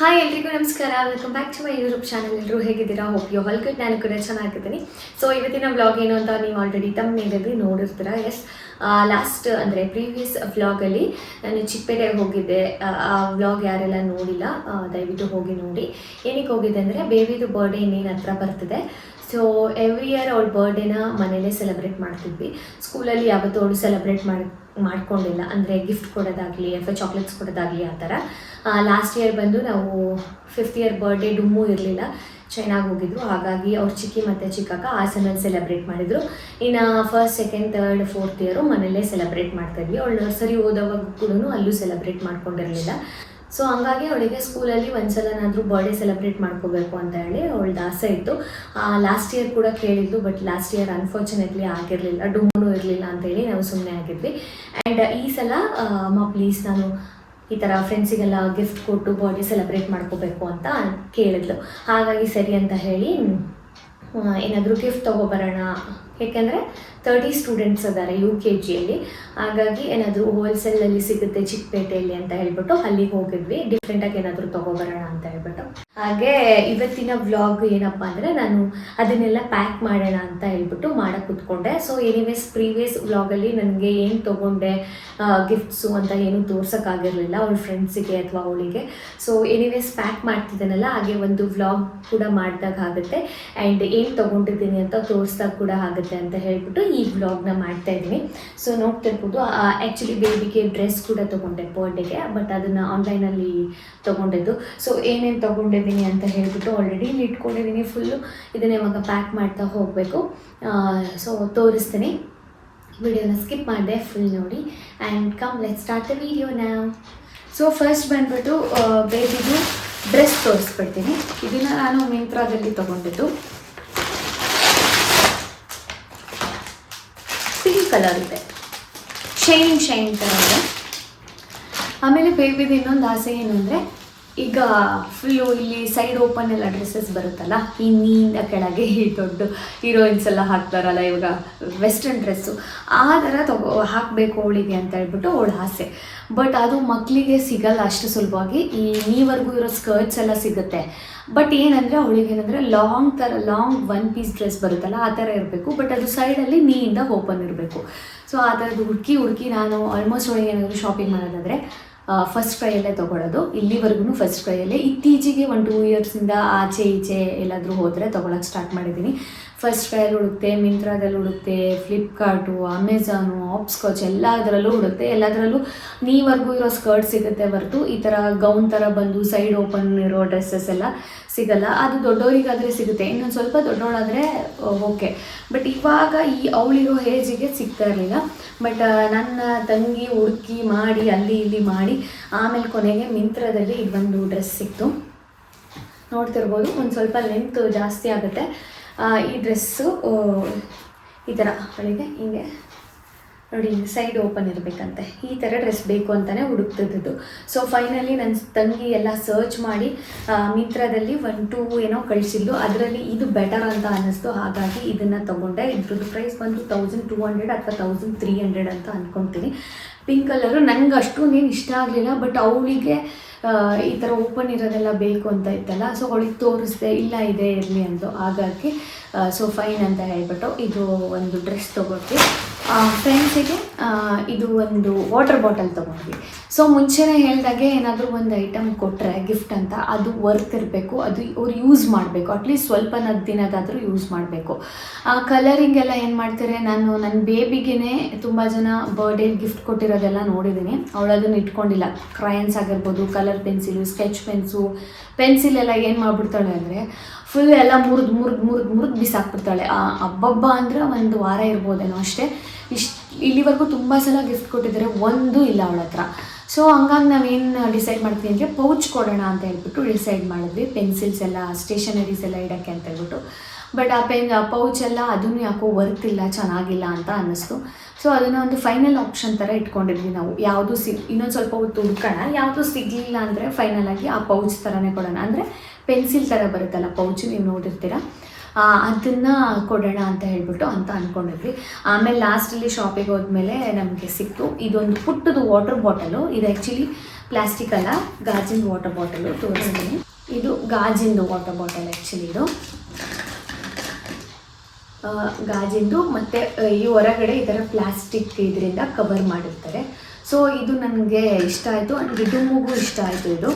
Hi ಎಲ್ರಿಗೂ ನಮಸ್ಕಾರ. Welcome back to my YouTube channel ಎಲ್ಲರೂ ಹೇಗಿದ್ದೀರಾ? ಹೋಪ್ ಯು ಹಾಲ್ ಗುಡ್ ನಾನು ಕೂಡ ಚೆನ್ನಾಗಿದ್ದೀನಿ. ಸೊ ಇವತ್ತಿನ ವ್ಲಾಗ್ ಏನು ಅಂತ ನೀವು ಆಲ್ರೆಡಿ ತಮ್ಮ ಮೇಲೆ ನೋಡಿರ್ತೀರಾ ಎಸ್ ಲಾಸ್ಟ್ ಅಂದರೆ ಪ್ರೀವಿಯಸ್ ವ್ಲಾಗಲ್ಲಿ ನಾನು ಚಿಕ್ಕಪೇಟೆಗೆ ಹೋಗಿದ್ದೆ. ಆ ವ್ಲಾಗ್ ಯಾರೆಲ್ಲ ನೋಡಿಲ್ಲ ದಯವಿಟ್ಟು ಹೋಗಿ ನೋಡಿ. ಏನಕ್ಕೆ ಹೋಗಿದ್ದೆ ಅಂದರೆ ಬೇಬಿದು ಬರ್ಡೇ ಇನ್ನೇನು ಹತ್ರ ಬರ್ತಿದೆ. ಸೊ ಎವ್ರಿ ಇಯರ್ ಅವಳ ಬರ್ಡೇನ ಮನೇಲೇ ಸೆಲೆಬ್ರೇಟ್ ಮಾಡ್ತಿದ್ವಿ. ಸ್ಕೂಲಲ್ಲಿ ಯಾವತ್ತೂ ಅವಳು ಸೆಲೆಬ್ರೇಟ್ ಮಾಡಿ, ಮಾಡ್ಕೊಂಡಿಲ್ಲ. ಅಂದರೆ ಗಿಫ್ಟ್ ಕೊಡೋದಾಗಲಿ, ಅಥವಾ ಚಾಕ್ಲೇಟ್ಸ್ ಕೊಡೋದಾಗಲಿ ಆ ಥರ. ಲಾಸ್ಟ್ ಇಯರ್ ಬಂದು ನಾವು ಫಿಫ್ತ್ ಇಯರ್ ಬರ್ಡೇ ಡುಮ್ಮು ಇರಲಿಲ್ಲ. ಚೆನ್ನಾಗಿ ಹೋಗಿದ್ರು. ಹಾಗಾಗಿ ಅವ್ರ ಚಿಕ್ಕಿ ಮತ್ತು ಚಿಕ್ಕಕ್ಕ ಹಾಸನಲ್ಲಿ ಸೆಲೆಬ್ರೇಟ್ ಮಾಡಿದರು. ಇನ್ನು first second third fourth year ಮನೇಲೇ ಸೆಲೆಬ್ರೇಟ್ ಮಾಡ್ತಾಯಿದ್ವಿ ಅವಳು ನರ್ಸರಿ ಓದೋವಾಗ ಕೂಡ ಅಲ್ಲೂ ಸೆಲೆಬ್ರೇಟ್ ಮಾಡ್ಕೊಂಡಿರಲಿಲ್ಲ. ಸೊ ಹಂಗಾಗಿ ಅವಳಿಗೆ ಸ್ಕೂಲಲ್ಲಿ ಒಂದ್ಸಲನಾದರೂ ಬರ್ಡೇ ಸೆಲೆಬ್ರೇಟ್ ಮಾಡ್ಕೋಬೇಕು ಅಂತ ಹೇಳಿ ಅವಳ ಆಸೆ ಇತ್ತು. ಲಾಸ್ಟ್ ಇಯರ್ ಕೂಡ ಕೇಳಿದ್ದು ಬಟ್ ಲಾಸ್ಟ್ ಇಯರ್ ಅನ್ಫಾರ್ಚುನೇಟ್ಲಿ ಆಗಿರಲಿಲ್ಲ ಡೂನು ಇರಲಿಲ್ಲ ಅಂತೇಳಿ ನಾವು ಸುಮ್ಮನೆ ಆಗಿದ್ವಿ. ಆ್ಯಂಡ್ ಈ ಸಲ ಅಮ್ಮ ಪ್ಲೀಸ್ ನಾನು ಈ ಥರ ಫ್ರೆಂಡ್ಸಿಗೆಲ್ಲ ಗಿಫ್ಟ್ ಕೊಟ್ಟು ಬರ್ಡೇ ಸೆಲೆಬ್ರೇಟ್ ಮಾಡ್ಕೋಬೇಕು ಅಂತ ಕೇಳಿದ್ಲು. ಹಾಗಾಗಿ ಸರಿ ಅಂತ ಹೇಳಿ ಏನಾದರೂ ಗಿಫ್ಟ್ ತೊಗೊಬರೋಣ ಏಕೆಂದರೆ ತರ್ಟಿ ಸ್ಟೂಡೆಂಟ್ಸ್ ಅದಾರೆ ಯು ಕೆ ಜಿಯಲ್ಲಿ ಹಾಗಾಗಿ ಏನಾದರೂ ಹೋಲ್ಸೇಲಲ್ಲಿ ಸಿಗುತ್ತೆ ಚಿಕ್ಕಪೇಟೆಯಲ್ಲಿ ಅಂತ ಹೇಳ್ಬಿಟ್ಟು ಅಲ್ಲಿಗೆ ಹೋಗಿದ್ವಿ. ಡಿಫ್ರೆಂಟಾಗಿ ಏನಾದರೂ ತೊಗೊಬರೋಣ ಅಂತ ಹೇಳ್ಬಿಟ್ಟು. ಹಾಗೆ ಇವತ್ತಿನ ವ್ಲಾಗ್ ಏನಪ್ಪ ಅಂದರೆ ನಾನು ಅದನ್ನೆಲ್ಲ ಪ್ಯಾಕ್ ಮಾಡೋಣ ಅಂತ ಹೇಳ್ಬಿಟ್ಟು ಮಾಡಕ್ಕೆ ಕೂತ್ಕೊಂಡೆ. ಸೊ ಎನಿವೇಸ್ ಪ್ರೀವಿಯಸ್ ವ್ಲಾಗಲ್ಲಿ ನನಗೆ ಏನು ತೊಗೊಂಡೆ ಗಿಫ್ಟ್ಸು ಅಂತ ಏನು ತೋರ್ಸೋಕ್ಕಾಗಿರಲಿಲ್ಲ ಅವಳ ಫ್ರೆಂಡ್ಸಿಗೆ ಅಥವಾ ಅವಳಿಗೆ. ಸೊ ಎನಿವೇಸ್ ಪ್ಯಾಕ್ ಮಾಡ್ತಿದ್ದಾನಲ್ಲ, ಹಾಗೆ ಒಂದು ವ್ಲಾಗ್ ಕೂಡ ಮಾಡಿದಾಗ ಆಗುತ್ತೆ. ಆ್ಯಂಡ್ ಏನು ತೊಗೊಂಡಿದ್ದೀನಿ ಅಂತ ತೋರಿಸ್ದಾಗ ಕೂಡ ಆಗುತ್ತೆ. ಅಂತ ಹೇಳ್ಬಿಟ್ಟು ಈ ವ್ಲಾಗ್ನ ಮಾಡ್ತಾ ಇದ್ದೀನಿ. ಸೊ ನೋಡ್ತಿರ್ಬೋದು ಆ್ಯಕ್ಚುಲಿ ಬೇಬಿಗೆ ಡ್ರೆಸ್ ಕೂಡ ತೊಗೊಂಡೆ ಬರ್ಡೇಗೆ ಬಟ್ ಅದನ್ನು ಆನ್ಲೈನಲ್ಲಿ ತೊಗೊಂಡಿದ್ದು. ಸೊ ಏನೇನು ತೊಗೊಂಡಿದ್ದೀನಿ ಅಂತ ಹೇಳ್ಬಿಟ್ಟು ಆಲ್ರೆಡಿ ಇಲ್ಲಿ ಇಟ್ಕೊಂಡಿದ್ದೀನಿ ಫುಲ್ಲು ಇದನ್ನು ಇವಾಗ ಪ್ಯಾಕ್ ಮಾಡ್ತಾ ಹೋಗಬೇಕು. ಸೊ ತೋರಿಸ್ತೀನಿ. ವಿಡಿಯೋನ ಸ್ಕಿಪ್ ಮಾಡಿದೆ ಫುಲ್ ನೋಡಿ. And come let start the video ನಾವು ಸೊ ಫಸ್ಟ್ ಬಂದ್ಬಿಟ್ಟು ಬೇಬಿದು ಡ್ರೆಸ್ ತೋರಿಸ್ಬಿಡ್ತೀನಿ. ಇದನ್ನು ನಾನು ಮಿಂತ್ರಾದಲ್ಲಿ ತೊಗೊಂಡಿದ್ದು ಪಿಂಕ್ ಕಲರ್ ಇದೆ. ಶೈನ್ ಶೈನ್ ಥರ ಇದೆ ಆಮೇಲೆ ಬೇಬಿದು ಇನ್ನೊಂದು ಆಸೆ ಏನು ಅಂದರೆ ಈಗ ಫುಲ್ಲು ಇಲ್ಲಿ ಸೈಡ್ ಓಪನ್ ಎಲ್ಲ ಡ್ರೆಸ್ಸಸ್ ಬರುತ್ತಲ್ಲ, ಈ ನೀಂದ ಕೆಳಗೆ ಈ ದೊಡ್ಡ ಹೀರೋಯಿನ್ಸ್ ಎಲ್ಲ ಹಾಕ್ತಾರಲ್ಲ, ಇವಾಗ ವೆಸ್ಟರ್ನ್ ಡ್ರೆಸ್ಸು ಆ ಥರ ತಗೋ, ಹಾಕಬೇಕು ಅವಳಿಗೆ ಅಂತ ಹೇಳ್ಬಿಟ್ಟು ಅವಳು ಆಸೆ. ಬಟ್ ಅದು ಮಕ್ಕಳಿಗೆ ಸಿಗಲ್ಲ ಅಷ್ಟು ಸುಲಭವಾಗಿ. ಈ ನೀವರೆಗೂ ಇರೋ ಸ್ಕರ್ಟ್ಸ್ ಎಲ್ಲ ಸಿಗುತ್ತೆ. ಬಟ್ ಏನಂದರೆ ಅವಳಿಗೆ ಏನಂದರೆ ಲಾಂಗ್ ಥರ ಲಾಂಗ್ ಒನ್ ಪೀಸ್ ಡ್ರೆಸ್ ಬರುತ್ತಲ್ಲ, ಆ ಥರ ಇರಬೇಕು. ಬಟ್ ಅದು ಸೈಡಲ್ಲಿ ನೀಯಿಂದ ಓಪನ್ ಇರಬೇಕು. ಸೊ ಆ ಥರದ್ದು ಹುಡುಕಿ ಹುಡುಕಿ ನಾನು ಆಲ್ಮೋಸ್ಟ್ ಅವಳಿಗೆ ಏನಾದರೂ ಶಾಪಿಂಗ್ ಮಾಡೋದಾದರೆ ಫಸ್ಟ್ ಕ್ರೈಯಲ್ಲೇ ತೊಗೊಳ್ಳೋದು ಇಲ್ಲಿವರೆಗೂ ಫಸ್ಟ್ ಕ್ರೈಯಲ್ಲೇ ಇತ್ತೀಚೆಗೆ ಒಂದು ಟೂ ಇಯರ್ಸಿಂದ ಆಚೆ ಈಚೆ ಎಲ್ಲಾದರೂ ಹೋದರೆ ತೊಗೊಳಕ್ಕೆ ಸ್ಟಾರ್ಟ್ ಮಾಡಿದ್ದೀನಿ ಫಸ್ಟ್ ಕ್ರೈಯಲ್ಲಿ ಹುಡುಕ್ತೆ, ಮಿಂತ್ರಾದಲ್ಲಿ ಹುಡುಕ್ತೆ, ಫ್ಲಿಪ್ಕಾರ್ಟು ಅಮೆಝಾನು ಆಪ್ಸ್ಕಾಚ್, ಎಲ್ಲದರಲ್ಲೂ ಹುಡುಕ್ತೆ. ಎಲ್ಲದರಲ್ಲೂ ನೀವರೆಗೂ ಇರೋ ಸ್ಕರ್ಟ್ ಸಿಗುತ್ತೆ ಹೊರತು ಈ ಥರ ಗೌನ್ ಥರ ಬಂದು ಸೈಡ್ ಓಪನ್ ಇರೋ ಡ್ರೆಸ್ಸಸ್ ಎಲ್ಲ ಸಿಗಲ್ಲ. ಅದು ದೊಡ್ಡವರಿಗಾದರೆ ಸಿಗುತ್ತೆ. ಇನ್ನೊಂದು ಸ್ವಲ್ಪ ದೊಡ್ಡವಳಾದರೆ ಓಕೆ. ಬಟ್ ಇವಾಗ ಈ ಅವಳಿರೋ ಏಜಿಗೆ ಸಿಗ್ತಾ ಇರಲಿಲ್ಲ. ಬಟ್ ನನ್ನ ತಂಗಿ ಹುಡುಕಿ ಮಾಡಿ, ಅಲ್ಲಿ ಇಲ್ಲಿ ಮಾಡಿ, ಆಮೇಲೆ ಕೊನೆಗೆ ಮಿಂತ್ರದಲ್ಲಿ ಇದೊಂದು ಡ್ರೆಸ್ ಸಿಕ್ತು. ನೋಡ್ತಿರ್ಬೋದು. ಒಂದು ಸ್ವಲ್ಪ ಲೆಂತ್ ಜಾಸ್ತಿ ಆಗುತ್ತೆ. ಈ ಡ್ರೆಸ್ಸು ಈ ಥರ ಅವಳಿಗೆ ಹಿಂಗೆ. ನೋಡಿ ಸೈಡ್ ಓಪನ್ ಇರಬೇಕಂತೆ. ಈ ಥರ ಡ್ರೆಸ್ ಬೇಕು ಅಂತಲೇ ಹುಡುಕ್ತಿದ್ದು ಸೊ ಫೈನಲಿ ನನ್ನ ತಂಗಿ ಎಲ್ಲ ಸರ್ಚ್ ಮಾಡಿ ಮಿತ್ರದಲ್ಲಿ ಒನ್ ಟೂ ಏನೋ ಕಳಿಸಿದ್ದು ಅದರಲ್ಲಿ ಇದು ಬೆಟರ್ ಅಂತ ಅನ್ನಿಸ್ತು. ಹಾಗಾಗಿ ಇದನ್ನು ತೊಗೊಂಡೆ. ಇದ್ರದ್ದು ಪ್ರೈಸ್ ಬಂದು ತೌಸಂಡ್ ಟೂ ಹಂಡ್ರೆಡ್ ಅಥವಾ ತೌಸಂಡ್ ತ್ರೀ ಹಂಡ್ರೆಡ್ ಅಂತ ಅಂದ್ಕೊತೀನಿ ಪಿಂಕ್ ಕಲರು ನನಗೆ ಅಷ್ಟೊಂದೇನು ಇಷ್ಟ ಆಗಲಿಲ್ಲ, ಬಟ್ ಅವಳಿಗೆ ಈ ಥರ ಓಪನ್ ಇರೋದೆಲ್ಲ ಬೇಕು ಅಂತ ಇತ್ತಲ್ಲ, ಸೊ ಅವಳಿಗೆ ತೋರಿಸ್ದೆ, ಇಲ್ಲ ಇದೆ, ಇರಲಿ ಅಂತ ಹಾಗಾಗಿ ಸೊ ಫೈನ್ ಅಂತ ಹೇಳ್ಬಿಟ್ಟು ಇದು ಒಂದು ಡ್ರೆಸ್ ತೊಗೊಂಡ್ವಿ ಫ್ರೆಂಡ್ಸಿಗೆ ಇದು ಒಂದು ವಾಟರ್ ಬಾಟಲ್ ತೊಗೊಂಡ್ವಿ. ಸೊ ಮುಂಚೆನೇ ಹೇಳಿದಾಗೆ ಏನಾದರೂ ಒಂದು ಐಟಮ್ ಕೊಟ್ಟರೆ ಗಿಫ್ಟ್ ಅಂತ, ಅದು ವರ್ಕ್ ಇರಬೇಕು. ಅದು ಅವ್ರು ಯೂಸ್ ಮಾಡಬೇಕು. ಅಟ್ಲೀಸ್ಟ್ ಸ್ವಲ್ಪ ದಿನದಾದರೂ ಯೂಸ್ ಮಾಡಬೇಕು. ಕಲರಿಂಗ್ ಎಲ್ಲ ಏನು ಮಾಡ್ತಾರೆ? ನಾನು ನನ್ನ ಬೇಬಿಗೆ ತುಂಬ ಜನ ಬರ್ಡೇ ಗಿಫ್ಟ್ ಕೊಟ್ಟಿರೋದೆಲ್ಲ ನೋಡಿದ್ದೀನಿ ಅವಳು ಅದನ್ನು ಇಟ್ಕೊಂಡಿಲ್ಲ. ಕ್ರಯನ್ಸ್ ಆಗಿರ್ಬೋದು colour pencil sketch pens pencil ಎಲ್ಲ ಏನು ಮಾಡಿಬಿಡ್ತಾಳೆ ಅಂದರೆ ಫುಲ್ ಎಲ್ಲ ಮುರಿದು ಮುರಿದು ಮುರಿದು ಮುರಿದು ಬಿಸಾಕ್ಬಿಡ್ತಾಳೆ. ಆ, ಹಬ್ಬಬ್ಬ ಅಂದರೆ ಒಂದು ವಾರ ಇರ್ಬೋದೇನೋ ಅಷ್ಟೇ. ಇಷ್ಟು ಇಲ್ಲಿವರೆಗೂ ತುಂಬ ಸಲ ಗಿಫ್ಟ್ ಕೊಟ್ಟಿದ್ದಾರೆ, ಒಂದು ಇಲ್ಲ ಅವಳ ಹತ್ರ. ಸೊ ಹಂಗಾಗಿ ನಾವೇನು ಡಿಸೈಡ್ ಮಾಡ್ತೀವಿ ಅಂದರೆ ಪೌಚ್ ಕೊಡೋಣ ಅಂತ ಹೇಳ್ಬಿಟ್ಟು ಡಿಸೈಡ್ ಮಾಡಿದ್ವಿ. ಪೆನ್ಸಿಲ್ಸ್ ಎಲ್ಲ ಸ್ಟೇಷನರೀಸ್ ಎಲ್ಲ ಇಡೋಕ್ಕೆ ಅಂತ ಹೇಳ್ಬಿಟ್ಟು. ಬಟ್ ಆ ಪೆನ್ ಪೌಚ್ ಎಲ್ಲ ಅದನ್ನು ಯಾಕೋ ವರ್ತ್ ಇಲ್ಲ, ಚೆನ್ನಾಗಿಲ್ಲ ಅಂತ ಅನ್ನಿಸ್ತು. ಸೊ ಅದನ್ನು ಒಂದು ಫೈನಲ್ ಆಪ್ಷನ್ ಥರ ಇಟ್ಕೊಂಡಿದ್ವಿ ನಾವು. ಯಾವುದು ಸಿಗ್ ಇನ್ನೊಂದು ಸ್ವಲ್ಪ ಹೊತ್ತು ಹುಡ್ಕೋಣ. ಯಾವುದು ಸಿಗಲಿಲ್ಲ ಅಂದರೆ ಫೈನಲ್ ಆಗಿ ಆ ಪೌಚ್ ಥರನೇ ಕೊಡೋಣ. ಅಂದರೆ ಪೆನ್ಸಿಲ್ ಥರ ಬರುತ್ತಲ್ಲ ಪೌಚ್ ನೀವು ನೋಡಿರ್ತೀರ? ಅದನ್ನು ಕೊಡೋಣ ಅಂತ ಹೇಳ್ಬಿಟ್ಟು ಅಂತ ಅಂದ್ಕೊಂಡಿದ್ವಿ ಆಮೇಲೆ ಲಾಸ್ಟಲ್ಲಿ ಶಾಪಿಗೆ ಹೋದ್ಮೇಲೆ ನಮಗೆ ಸಿಕ್ತು. ಇದೊಂದು ಪುಟ್ಟದು ವಾಟರ್ ಬಾಟಲು ಇದು ಆ್ಯಕ್ಚುಲಿ ಪ್ಲಾಸ್ಟಿಕ್ ಅಲ್ಲ ಗಾಜಿನ ವಾಟರ್ ಬಾಟಲು ತೋರಿಸ್ತೀನಿ. ಇದು ಗಾಜಿಂದು ವಾಟರ್ ಬಾಟಲ್ ಆ್ಯಕ್ಚುಲಿ ಇದು. ಗಾಜಿಂದು ಮತ್ತು ಈ ಹೊರಗಡೆ ಈ ಥರ ಪ್ಲಾಸ್ಟಿಕ್ ಇದರಿಂದ ಕವರ್ ಮಾಡಿರ್ತಾರೆ. ಸೊ ಇದು ನನಗೆ ಇಷ್ಟ ಆಯಿತು. ಆ್ಯಂಡ್ ರಿಡುಮುಗೂ ಇಷ್ಟ ಆಯಿತು ಇದು.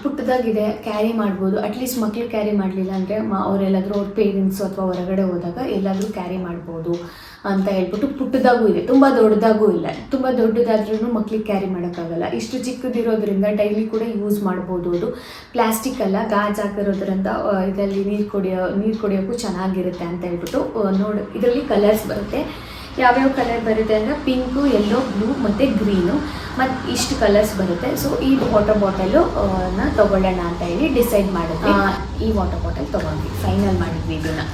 ಪುಟ್ಟದಾಗಿದೆ ಕ್ಯಾರಿ ಮಾಡ್ಬೋದು. ಅಟ್ಲೀಸ್ಟ್ ಮಕ್ಕಳು ಕ್ಯಾರಿ ಮಾಡಲಿಲ್ಲ ಅಂದರೆ ಅವರೆಲ್ಲಾದರೂ ಅವ್ರ ಪೇರೆಂಟ್ಸು ಅಥವಾ ಹೊರಗಡೆ ಹೋದಾಗ ಎಲ್ಲಾದರೂ ಕ್ಯಾರಿ ಮಾಡ್ಬೋದು ಅಂತ ಹೇಳ್ಬಿಟ್ಟು ಪುಟ್ಟದಾಗೂ ಇದೆ. ತುಂಬ ದೊಡ್ಡದಾಗೂ ಇಲ್ಲ. ತುಂಬ ದೊಡ್ಡದಾದ್ರೂ ಮಕ್ಳಿಗೆ ಕ್ಯಾರಿ ಮಾಡೋಕ್ಕಾಗಲ್ಲ. ಇಷ್ಟು ಚಿಕ್ಕದಿರೋದ್ರಿಂದ ಡೈಲಿ ಕೂಡ ಯೂಸ್ ಮಾಡ್ಬೋದು ಅದು. ಪ್ಲಾಸ್ಟಿಕ್ ಅಲ್ಲ, ಗಾಜ್ ಹಾಕಿರೋದ್ರಿಂದ ಇದರಲ್ಲಿ ನೀರು ಕುಡಿಯೋ, ನೀರು ಕುಡಿಯೋಕ್ಕೂ ಚೆನ್ನಾಗಿರುತ್ತೆ ಅಂತ ಹೇಳ್ಬಿಟ್ಟು ನೋಡು, ಇದರಲ್ಲಿ ಕಲರ್ಸ್ ಬರುತ್ತೆ. ಯಾವ್ಯಾವ ಕಲರ್ ಬರುತ್ತೆ ಅಂದರೆ ಪಿಂಕು ಯೆಲ್ಲೋ ಬ್ಲೂ ಮತ್ತು ಗ್ರೀನು. ಮತ್ತು ಇಷ್ಟು ಕಲರ್ಸ್ ಬರುತ್ತೆ. ಸೊ ಈ ವಾಟರ್ ಬಾಟಲು ನ ತೊಗೊಳ್ಳೋಣ ಅಂತ ಹೇಳಿ ಡಿಸೈಡ್ ಮಾಡಿದ್ವಿ. ಈ ವಾಟರ್ ಬಾಟಲ್ ತೊಗೊಂಡ್ವಿ. ಫೈನಲ್ ಮಾಡಿದ್ವಿ ಇದನ್ನು.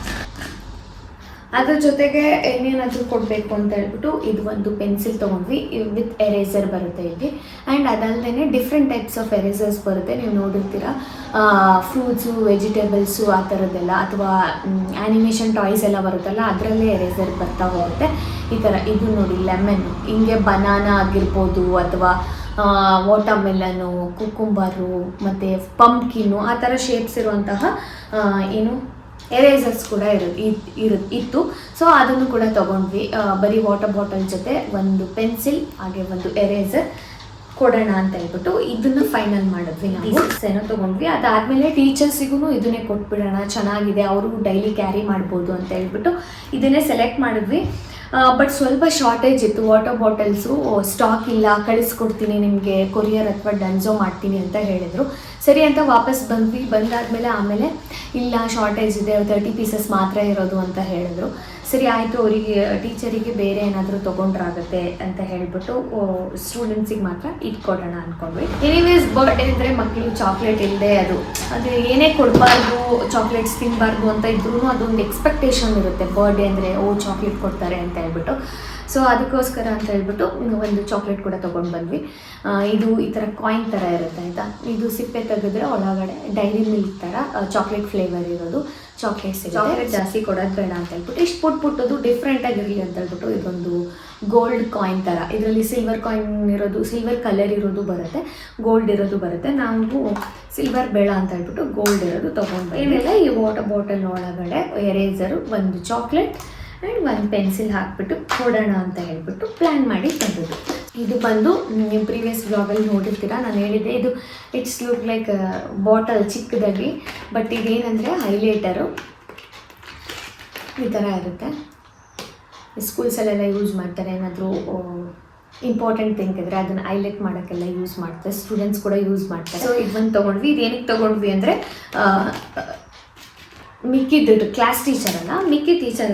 ಅದ್ರ ಜೊತೆಗೆ ಇನ್ನೇನಾದರೂ ಕೊಡಬೇಕು ಅಂತ ಹೇಳ್ಬಿಟ್ಟು ಇದು ಒಂದು ಪೆನ್ಸಿಲ್ ತೊಗೊಂಡ್ವಿ. ವಿತ್ ಎರೇಸರ್ ಬರುತ್ತೆ ಇಲ್ಲಿ. ಆ್ಯಂಡ್ ಅದಲ್ಲದೆ ಡಿಫ್ರೆಂಟ್ ಟೈಪ್ಸ್ ಆಫ್ ಎರೇಸರ್ಸ್ ಬರುತ್ತೆ. ನೀವು ನೋಡಿರ್ತೀರ ಫ್ರೂಟ್ಸು ವೆಜಿಟೇಬಲ್ಸು ಆ ಥರದ್ದೆಲ್ಲ ಅಥವಾ ಆ್ಯನಿಮೇಷನ್ ಟಾಯ್ಸ್ ಎಲ್ಲ ಬರುತ್ತಲ್ಲ, ಅದರಲ್ಲೇ ಎರೇಸರ್ ಬರ್ತಾ ಹೋಗುತ್ತೆ. ಈ ಥರ ಇದು ನೋಡಿ ಲೆಮನ್ ಹಿಂಗೆ ಬನಾನ ಆಗಿರ್ಬೋದು ಅಥವಾ ವಾಟರ್ಮೆಲನು ಕುಕುಂಬರು ಮತ್ತು ಪಂಪ್ಕಿನ್ನು ಆ ಥರ ಶೇಪ್ಸ್ ಇರುವಂತಹ ಏನು ಎರೇಸರ್ಸ್ ಕೂಡ ಇರು ಇರು ಇತ್ತು. ಸೊ ಅದನ್ನು ಕೂಡ ತಗೊಂಡ್ವಿ. ಬರೀ ವಾಟರ್ ಬಾಟಲ್ ಜೊತೆ ಒಂದು ಪೆನ್ಸಿಲ್ ಹಾಗೆ ಒಂದು ಎರೇಸರ್ ಕೊಡೋಣ ಅಂತ ಹೇಳ್ಬಿಟ್ಟು ಇದನ್ನ ಫೈನಲ್ ಮಾಡಿದ್ವಿ ನಾವು. ಏನೋ ತೊಗೊಂಡ್ವಿ. ಅದಾದಮೇಲೆ ಟೀಚರ್ಸಿಗೂ ಇದನ್ನೇ ಕೊಟ್ಬಿಡೋಣ. ಚೆನ್ನಾಗಿದೆ. ಅವರು ಡೈಲಿ ಕ್ಯಾರಿ ಮಾಡ್ಬೋದು ಅಂತ ಹೇಳ್ಬಿಟ್ಟು ಇದನ್ನೇ ಸೆಲೆಕ್ಟ್ ಮಾಡಿದ್ವಿ. ಬಟ್ ಸ್ವಲ್ಪ ಶಾರ್ಟೇಜ್ ಇತ್ತು. ವಾಟರ್ ಬಾಟಲ್ಸು ಸ್ಟಾಕ್ ಇಲ್ಲ, ಕಳಿಸ್ಕೊಡ್ತೀನಿ ನಿಮಗೆ ಕೊರಿಯರ್ ಅಥವಾ ಡನ್ಸೋ ಮಾಡ್ತೀನಿ ಅಂತ ಹೇಳಿದರು. ಸರಿ ಅಂತ ವಾಪಸ್ ಬಂದ್ವಿ. ಬಂದಾದಮೇಲೆ ಆಮೇಲೆ ಇಲ್ಲ ಶಾರ್ಟೇಜ್ ಇದೆ ತರ್ಟಿ ಪೀಸಸ್ ಮಾತ್ರ ಇರೋದು ಅಂತ ಹೇಳಿದ್ರು. ಸರಿ ಆಯಿತು, ಅವರಿಗೆ, ಟೀಚರಿಗೆ ಬೇರೆ ಏನಾದರೂ ತೊಗೊಂಡ್ರಾಗತ್ತೆ ಅಂತ ಹೇಳ್ಬಿಟ್ಟು ಸ್ಟೂಡೆಂಟ್ಸಿಗೆ ಮಾತ್ರ ಇಟ್ಕೊಡೋಣ ಅಂದ್ಕೊಂಡ್ವಿ ಎನಿವೇಸ್ ಬರ್ಡೇ ಅಂದರೆ ಮಕ್ಕಳು ಚಾಕ್ಲೇಟ್ ಇಲ್ಲದೆ ಅದು. ಅದು ಏನೇ ಕೊಡಬಾರ್ದು ಚಾಕ್ಲೇಟ್ಸ್ ತಿನ್ನಬಾರ್ದು ಅಂತ ಇದ್ರೂ ಅದೊಂದು ಎಕ್ಸ್ಪೆಕ್ಟೇಷನ್ ಇರುತ್ತೆ. ಬರ್ಡೇ ಅಂದರೆ, ಓ ಚಾಕ್ಲೇಟ್ ಕೊಡ್ತಾರೆ ಅಂತ ಹೇಳ್ಬಿಟ್ಟು. ಸೊ ಅದಕ್ಕೋಸ್ಕರ ಅಂತ ಹೇಳ್ಬಿಟ್ಟು, ಒಂದು ಚಾಕ್ಲೇಟ್ ಕೂಡ ತೊಗೊಂಡು ಬಂದ್ವಿ. ಇದು ಈ ಥರ ಕಾಯಿನ್ ಥರ ಇರುತ್ತೆ ಆಯಿತಾ ಇದು ಸಿಪ್ಪೆ ತೆಗೆದ್ರೆ ಒಳಗಡೆ ಡೈರಿ ಮಿಲ್ಕ್ ಥರ ಚಾಕ್ಲೇಟ್ ಫ್ಲೇವರ್ ಇರೋದು. ಚಾಕ್ಲೇಟ್ಸ್ ಚಾಕ್ಲೇಟ್ ಜಾಸ್ತಿ ಕೊಡೋದು ಬೇಡ ಅಂತ ಹೇಳ್ಬಿಟ್ಟು ಇಷ್ಟು ಪುಟ್ ಪುಟ್ಟದು ಡಿಫ್ರೆಂಟ್ ಆಗಿರಲಿ ಅಂತ ಹೇಳ್ಬಿಟ್ಟು ಇದೊಂದು ಗೋಲ್ಡ್ ಕಾಯಿನ್ ಥರ ಇದರಲ್ಲಿ ಸಿಲ್ವರ್ ಕಾಯಿನ್ ಇರೋದು ಸಿಲ್ವರ್ ಕಲರ್ ಇರೋದು ಬರುತ್ತೆ. ಗೋಲ್ಡ್ ಇರೋದು ಬರುತ್ತೆ. ನಾವು ಸಿಲ್ವರ್ ಬೇಡ ಅಂತ ಹೇಳ್ಬಿಟ್ಟು ಗೋಲ್ಡ್ ಇರೋದು ತೊಗೊಂಡು ಏನಿಲ್ಲ ಈ ವಾಟರ್ ಬಾಟಲ್ ಒಳಗಡೆ ಎರೇಸರು ಒಂದು ಚಾಕ್ಲೇಟ್ ಆ್ಯಂಡ್ ಒಂದು ಪೆನ್ಸಿಲ್ ಹಾಕ್ಬಿಟ್ಟು ಕೊಡೋಣ ಅಂತ ಹೇಳ್ಬಿಟ್ಟು ಪ್ಲ್ಯಾನ್ ಮಾಡಿ ತಂದದ್ದು ಇದು ಬಂದು ನಿಮ್ಮ ಪ್ರೀವಿಯಸ್ ಬ್ಲಾಗಲ್ಲಿ ನೋಡಿರ್ತೀರ, ನಾನು ಹೇಳಿದ್ದೆ ಇದು ಇಟ್ಸ್ ಲುಕ್ ಲೈಕ್ ಬಾಟಲ್ ಚಿಕ್ಕದಾಗಿ ಬಟ್ ಇದೇನಂದರೆ ಹೈಲೈಟರು ಈ ಥರ ಇರುತ್ತೆ. ಸ್ಕೂಲ್ಸಲ್ಲೆಲ್ಲ ಯೂಸ್ ಮಾಡ್ತಾರೆ, ಏನಾದರೂ ಇಂಪಾರ್ಟೆಂಟ್ ಥಿಂಕ್ ಇದ್ದರೆ ಅದನ್ನು ಹೈಲೈಟ್ ಮಾಡೋಕ್ಕೆಲ್ಲ ಯೂಸ್ ಮಾಡ್ತಾರೆ ಸ್ಟೂಡೆಂಟ್ಸ್ ಕೂಡ ಯೂಸ್ ಮಾಡ್ತಾರೆ. ಸೊ ಇದು ಬಂದು ತೊಗೊಂಡ್ವಿ ಏನಕ್ಕೆ ತೊಗೊಂಡ್ವಿ ಅಂದರೆ ಮಿಕ್ಕಿದ್ದು ಕ್ಲಾಸ್ ಟೀಚರ್ ಅಲ್ಲ? ಮಿಕ್ಕಿ ಟೀಚರ್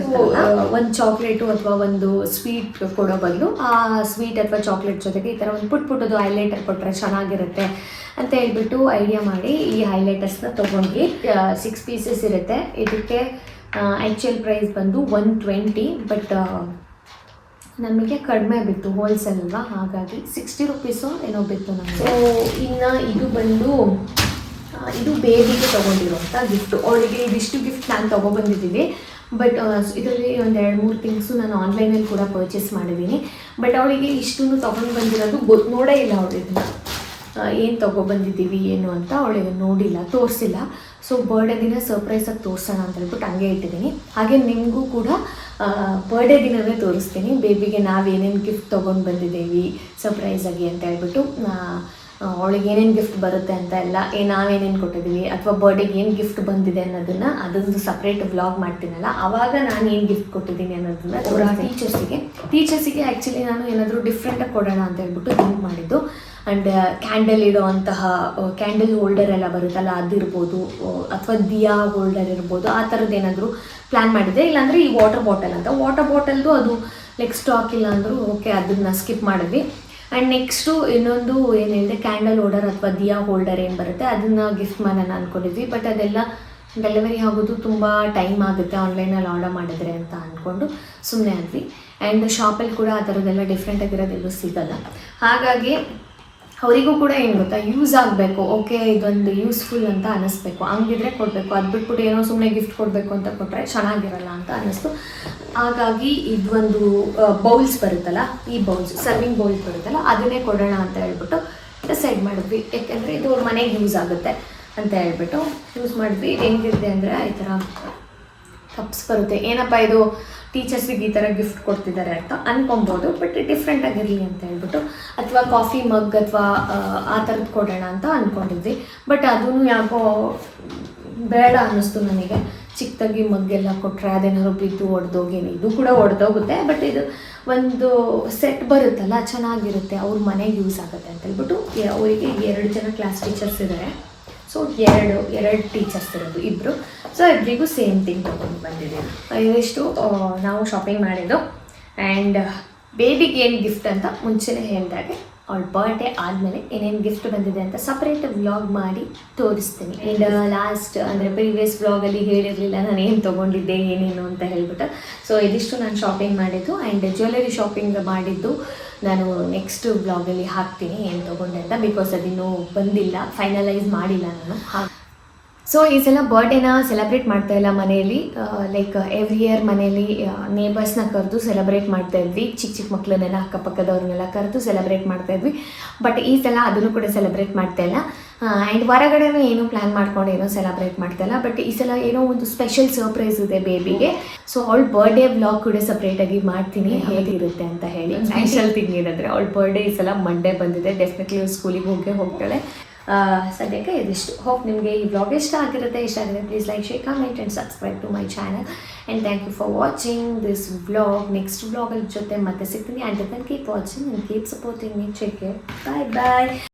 ಒಂದು ಚಾಕ್ಲೇಟು ಅಥವಾ ಒಂದು ಸ್ವೀಟ್ ಕೊಡೋ ಬದಲು ಆ ಸ್ವೀಟ್ ಅಥವಾ ಚಾಕ್ಲೇಟ್ ಜೊತೆಗೆ ಈ ಥರ ಒಂದು ಪುಟ್ ಪುಟ್ಟದು ಹೈಲೈಟರ್ ಕೊಟ್ಟರೆ ಚೆನ್ನಾಗಿರುತ್ತೆ ಅಂತ ಹೇಳ್ಬಿಟ್ಟು ಐಡಿಯಾ ಮಾಡಿ ಈ ಹೈಲೈಟರ್ಸ್ನ ತೊಗೊಂಡ್ವಿ. ಸಿಕ್ಸ್ ಪೀಸಸ್ ಇರುತ್ತೆ. ಇದಕ್ಕೆ ಆ್ಯಕ್ಚುಯಲ್ ಪ್ರೈಸ್ ಬಂದು ಒನ್ ಟ್ವೆಂಟಿ ಬಟ್ ನಮಗೆ ಕಡಿಮೆ ಬಿತ್ತು ಹೋಲ್ಸೇಲ್ ಅಲ್ವಾ? ಹಾಗಾಗಿ ಸಿಕ್ಸ್ಟಿ ರುಪೀಸು ಏನೋ ಬಿತ್ತು ನಮಗೆ. ಸೊ ಇನ್ನು ಇದು ಬಂದು ಇದು ಬೇಬಿಗೆ ತೊಗೊಂಡಿರುವಂಥ ಗಿಫ್ಟು ಅವಳಿಗೆ ಇದಿಷ್ಟು ಗಿಫ್ಟ್ ನಾನು ತೊಗೊಬಂದಿದ್ದೀವಿ ಬಟ್ ಇದರಲ್ಲಿ ಒಂದು ಎರಡು ಮೂರು ಥಿಂಗ್ಸು ನಾನು ಆನ್ಲೈನಲ್ಲಿ ಕೂಡ ಪರ್ಚೇಸ್ ಮಾಡಿದ್ದೀನಿ. ಬಟ್ ಅವಳಿಗೆ ಇಷ್ಟನ್ನು ತೊಗೊಂಡು ಬಂದಿರೋದು ಗೊ, ನೋಡೇ ಇಲ್ಲ ಅವಳಿಗೆ ಏನು ತೊಗೊಬಂದಿದ್ದೀವಿ, ಏನು ಅಂತ ಅವಳಿಗೆ ನೋಡಿಲ್ಲ, ತೋರಿಸಿಲ್ಲ. ಸೊ ಬರ್ಡೇ ದಿನ ಸರ್ಪ್ರೈಸಾಗಿ ತೋರಿಸೋಣ ಅಂತ ಹೇಳ್ಬಿಟ್ಟು ಹಂಗೆ ಇಟ್ಟಿದ್ದೀನಿ. ಹಾಗೆ ನಿಮಗೂ ಕೂಡ ಬರ್ಡೇ ದಿನವೇ ತೋರಿಸ್ತೀನಿ. ಬೇಬಿಗೆ ನಾವೇನೇನು ಗಿಫ್ಟ್ ತೊಗೊಂಡು ಬಂದಿದ್ದೀವಿ ಸರ್ಪ್ರೈಸಾಗಿ ಅಂತ ಹೇಳ್ಬಿಟ್ಟು ಅವಳಿಗೆ ಏನೇನು ಗಿಫ್ಟ್ ಬರುತ್ತೆ ಅಂತ ಎಲ್ಲ ಏ ನಾವೇನೇನು ಕೊಟ್ಟಿದ್ದೀವಿ ಅಥವಾ ಬರ್ಡೇಗೆ ಏನು ಗಿಫ್ಟ್ ಬಂದಿದೆ ಅನ್ನೋದನ್ನು ಅದೊಂದು ಸಪ್ರೇಟ್ ವ್ಲಾಗ್ ಮಾಡ್ತೀನಲ್ಲ ಆವಾಗ ನಾನು ಏನು ಗಿಫ್ಟ್ ಕೊಟ್ಟಿದ್ದೀನಿ ಅನ್ನೋದನ್ನ ಟೀಚರ್ಸಿಗೆ ಟೀಚರ್ಸಿಗೆ ಆ್ಯಕ್ಚುಲಿ ನಾನು ಏನಾದರೂ ಡಿಫ್ರೆಂಟಾಗಿ ಕೊಡೋಣ ಅಂತ ಹೇಳ್ಬಿಟ್ಟು ಥಿಂಕ್ ಮಾಡಿದ್ದು. ಆ್ಯಂಡ್ ಕ್ಯಾಂಡಲ್ ಇಡೋವಂತಹ ಕ್ಯಾಂಡಲ್ ಹೋಲ್ಡರ್ ಎಲ್ಲ ಬರುತ್ತಲ್ಲ ಅದಿರ್ಬೋದು ಅಥವಾ ದಿಯಾ ಹೋಲ್ಡರ್ ಇರ್ಬೋದು ಆ ಥರದ್ದು ಏನಾದರೂ ಪ್ಲ್ಯಾನ್ ಮಾಡಿದೆ ಇಲ್ಲಾಂದರೆ ಈ ವಾಟರ್ ಬಾಟಲ್ ಅಂತ ವಾಟರ್ ಬಾಟಲ್ದು ಅದು ಲೈಕ್ ಸ್ಟಾಕ್ ಇಲ್ಲ ಅಂದರೂ ಓಕೆ ಅದನ್ನ ಸ್ಕಿಪ್ ಮಾಡಿದ್ವಿ. ಆ್ಯಂಡ್ ನೆಕ್ಸ್ಟು ಇನ್ನೊಂದು ಏನು ಹೇಳಿದೆ ಕ್ಯಾಂಡಲ್ ಹೋಲ್ಡರ್ ಅಥವಾ ದಿಯಾ ಹೋಲ್ಡರ್ ಏನು ಬರುತ್ತೆ, ಅದನ್ನು ಗಿಫ್ಟ್ ಮಾಡೋಣ ಅಂದ್ಕೊಂಡಿದ್ವಿ ಬಟ್ ಅದೆಲ್ಲ ಡೆಲಿವರಿ ಆಗೋದು ತುಂಬ ಟೈಮ್ ಆಗುತ್ತೆ. ಆನ್ಲೈನಲ್ಲಿ ಆರ್ಡರ್ ಮಾಡಿದ್ರೆ ಅಂತ ಅಂದ್ಕೊಂಡು ಸುಮ್ಮನೆ ಆದ್ವಿ. ಆ್ಯಂಡ್ ಶಾಪಲ್ಲಿ ಕೂಡ ಆ ಥರದ್ದೆಲ್ಲ ಡಿಫ್ರೆಂಟ್ ಆಗಿರೋದೆಲ್ಲೂ ಸಿಗಲ್ಲ. ಹಾಗಾಗಿ ಅವರಿಗೂ ಕೂಡ ಏನು ಗೊತ್ತಾ ಯೂಸ್ ಆಗಬೇಕು ಓಕೆ ಇದೊಂದು ಯೂಸ್ಫುಲ್ ಅಂತ ಅನ್ನಿಸ್ಬೇಕು. ಹಂಗಿದ್ರೆ ಕೊಡಬೇಕು. ಅದು ಬಿಟ್ಬಿಟ್ಟು ಏನೋ ಸುಮ್ಮನೆ ಗಿಫ್ಟ್ ಕೊಡಬೇಕು ಅಂತ ಕೊಟ್ಟರೆ ಚೆನ್ನಾಗಿರಲ್ಲ ಅಂತ ಅನ್ನಿಸ್ತು. ಹಾಗಾಗಿ ಇದೊಂದು ಬೌಲ್ಸ್ ಬರುತ್ತಲ್ಲ, ಈ ಬೌಲ್ಸ್ ಸರ್ವಿಂಗ್ ಬೌಲ್ಸ್ ಬರುತ್ತಲ್ಲ, ಅದನ್ನೇ ಕೊಡೋಣ ಅಂತ ಹೇಳ್ಬಿಟ್ಟು ಡಿಸೈಡ್ ಮಾಡಿದ್ವಿ. ಯಾಕೆಂದರೆ ಇದು ಅವ್ರ ಮನೆಗೆ ಯೂಸ್ ಆಗುತ್ತೆ ಅಂತ ಹೇಳ್ಬಿಟ್ಟು ಯೂಸ್ ಮಾಡಿದ್ವಿ. ಹೆಂಗಿದೆ ಅಂದರೆ ಈ ಥರ ಕಪ್ಸ್ ಬರುತ್ತೆ. ಏನಪ್ಪ ಇದು? ಟೀಚರ್ಸಿಗೆ ಈ ಥರ ಗಿಫ್ಟ್ ಕೊಡ್ತಿದ್ದಾರೆ ಅಂತ ಅನ್ಕೊಬೋದು, ಬಟ್ ಡಿಫ್ರೆಂಟ್ ಆಗಿರಲಿ ಅಂತ ಹೇಳ್ಬಿಟ್ಟು, ಅಥವಾ ಕಾಫಿ ಮಗ್ ಅಥವಾ, ಆ ಥರದ್ದು ಕೊಡೋಣ ಅಂತ ಅಂದ್ಕೊಂಡಿದ್ವಿ ಬಟ್ ಅದೂ ಯಾಕೋ ಬೇಡ ಅನ್ನಿಸ್ತು ನನಗೆ. ಚಿಕ್ಕದಾಗಿ ಮಗ್ಗೆಲ್ಲ ಕೊಟ್ಟರೆ ಅದೇನಾದ್ರು ಬಿದ್ದು ಒಡೆದೋಗೇನು, ಇದು ಕೂಡ ಒಡೆದೋಗುತ್ತೆ. ಬಟ್ ಇದು ಒಂದು ಸೆಟ್ ಬರುತ್ತಲ್ಲ, ಚೆನ್ನಾಗಿರುತ್ತೆ. ಅವ್ರ ಮನೆಗೆ ಯೂಸ್ ಆಗುತ್ತೆ ಅಂತ ಹೇಳ್ಬಿಟ್ಟು ಅವರಿಗೆ ಎರಡು ಜನ ಕ್ಲಾಸ್ ಟೀಚರ್ಸ್ ಇದ್ದಾರೆ ಸೊ, ಎರಡು ಎರಡು ಟೀಚರ್ಸ್ ಇರೋದು ಇಬ್ಬರು ಸೊ ಇಬ್ಬರಿಗೂ ಸೇಮ್ ಥಿಂಗ್ ತೊಗೊಂಡು ಬಂದಿದ್ದೀನಿ ಇದಿಷ್ಟು ನಾವು ಶಾಪಿಂಗ್ ಮಾಡಿದ್ದು. ಆ್ಯಂಡ್ ಬೇಬಿಗೆ ಏನು ಗಿಫ್ಟ್ ಅಂತ ಮುಂಚೆನೇ ಹೇಳಿದಾಗೆ ಅವಳ ಬರ್ಡೇ ಆದಮೇಲೆ ಏನೇನು ಗಿಫ್ಟ್ ಬಂದಿದೆ ಅಂತ ಸಪ್ರೇಟ್ ವ್ಲಾಗ್ ಮಾಡಿ ತೋರಿಸ್ತೀನಿ. ಆ್ಯಂಡ್ ಲಾಸ್ಟ್ ಅಂದರೆ ಪ್ರೀವಿಯಸ್ ವ್ಲಾಗಲ್ಲಿ ಹೇಳಿರಲಿಲ್ಲ ನಾನು ಏನು ತೊಗೊಂಡಿದ್ದೆ ಏನೇನು ಅಂತ ಹೇಳ್ಬಿಟ್ಟು. ಸೊ ಇದಿಷ್ಟು ನಾನು ಶಾಪಿಂಗ್ ಮಾಡಿದ್ದು. ಆ್ಯಂಡ್ ಜ್ಯುವೆಲರಿ ಶಾಪಿಂಗ್ ಮಾಡಿದ್ದು ನಾನು ನೆಕ್ಸ್ಟ್ ಬ್ಲಾಗಲ್ಲಿ ಹಾಕ್ತೀನಿ ಏನು ತೊಗೊಂಡೆ ಅಂತ. ಬಿಕಾಸ್ ಅದಿನ್ನೂ ಬಂದಿಲ್ಲ ಫೈನಲೈಸ್ ಮಾಡಿಲ್ಲ ನಾನು. ಸೊ ಈ ಸಲ ಬರ್ಡೇನ ಸೆಲೆಬ್ರೇಟ್ ಮಾಡ್ತಾ ಇಲ್ಲ ಮನೆಯಲ್ಲಿ. ಲೈಕ್ ಎವ್ರಿ ಇಯರ್ ಮನೆಯಲ್ಲಿ ನೇಬರ್ಸ್ನ ಕರೆದು ಸೆಲೆಬ್ರೇಟ್ ಮಾಡ್ತಾ ಇದ್ವಿ. ಚಿಕ್ಕ ಚಿಕ್ಕ ಮಕ್ಕಳನ್ನೆಲ್ಲ ಅಕ್ಕಪಕ್ಕದವ್ರನ್ನೆಲ್ಲ ಕರೆದು ಸೆಲೆಬ್ರೇಟ್ ಮಾಡ್ತಾ ಇದ್ವಿ. ಬಟ್ ಈ ಸಲ ಅದನ್ನು ಕೂಡ ಸೆಲೆಬ್ರೇಟ್ ಮಾಡ್ತಾ ಇಲ್ಲ. ಆ್ಯಂಡ್ ಹೊರಗಡೆನೂ ಏನೂ ಪ್ಲ್ಯಾನ್ ಮಾಡ್ಕೊಂಡು ಏನೋ ಸೆಲೆಬ್ರೇಟ್ ಮಾಡ್ತಾ ಇಲ್ಲ. ಬಟ್ ಈ ಸಲ ಏನೋ ಒಂದು ಸ್ಪೆಷಲ್ ಸರ್ಪ್ರೈಸ್ ಇದೆ ಬೇಬಿಗೆ ಸೊ ಅವಳ ಬರ್ಡೇ ಬ್ಲಾಗ್ ಕೂಡ ಸಪ್ರೇಟಾಗಿ ಮಾಡ್ತೀನಿ. ಹೇಗಿರುತ್ತೆ ಅಂತ ಹೇಳಿ. ಸ್ಪೆಷಲ್ ಥಿಂಗ್ ಏನಂದರೆ ಅವಳ ಬರ್ಡೇ ಈ ಸಲ ಮಂಡೇ ಬಂದಿದೆ. ಡೆಫಿನೆಟ್ಲಿ ಸ್ಕೂಲಿಗೆ ಹೋಗೇ ಹೋಗ್ತಾಳೆ. ಸದ್ಯಕ್ಕೆ ಇದಿಷ್ಟು. ಹೋಪ್ ನಿಮಗೆ ಈ ಬ್ಲಾಗ್ ಇಷ್ಟ ಆಗಿರುತ್ತೆ, ಇಷ್ಟ ಆಗಿದೆ please like share comment and subscribe to my channel and thank you for watching this vlog next ವ್ಲಾಗಲ್ಲಿ ಜೊತೆ ಮತ್ತೆ ಸಿಗ್ತೀನಿ. And then keep watching and keep supporting me check bye bye